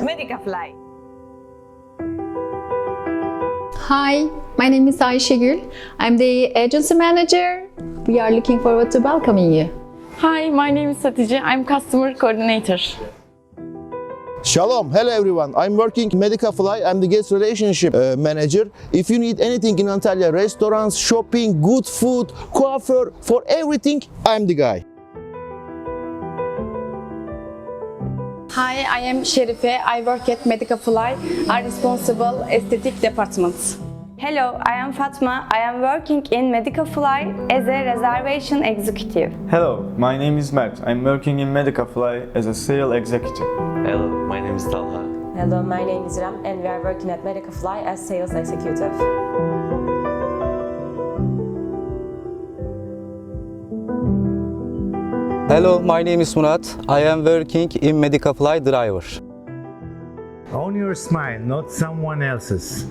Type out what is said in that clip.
Medicafly. Hi, my name is Ayşegül. I'm the agency manager. We are looking forward to welcoming you. Hi, my name is Hatice. I'm customer coordinator. Shalom, hello everyone. I'm working Medicafly. I'm the guest relationship uh, manager. If you need anything in Antalya, restaurants, shopping, good food, coiffure, for everything, I'm the guy. Hi, I am Sherife. I work at Medicafly, our responsible aesthetic department. Hello, I am Fatma. I am working in Medicafly as a reservation executive. Hello, my name is Mert. I'm working in Medicafly as a sales executive. Hello, my name is Talha. Hello, my name is Ram and we are working at Medicafly as sales executive. Hello, my name is Murat. I am working in Medicafly driver. Own your smile, not someone else's.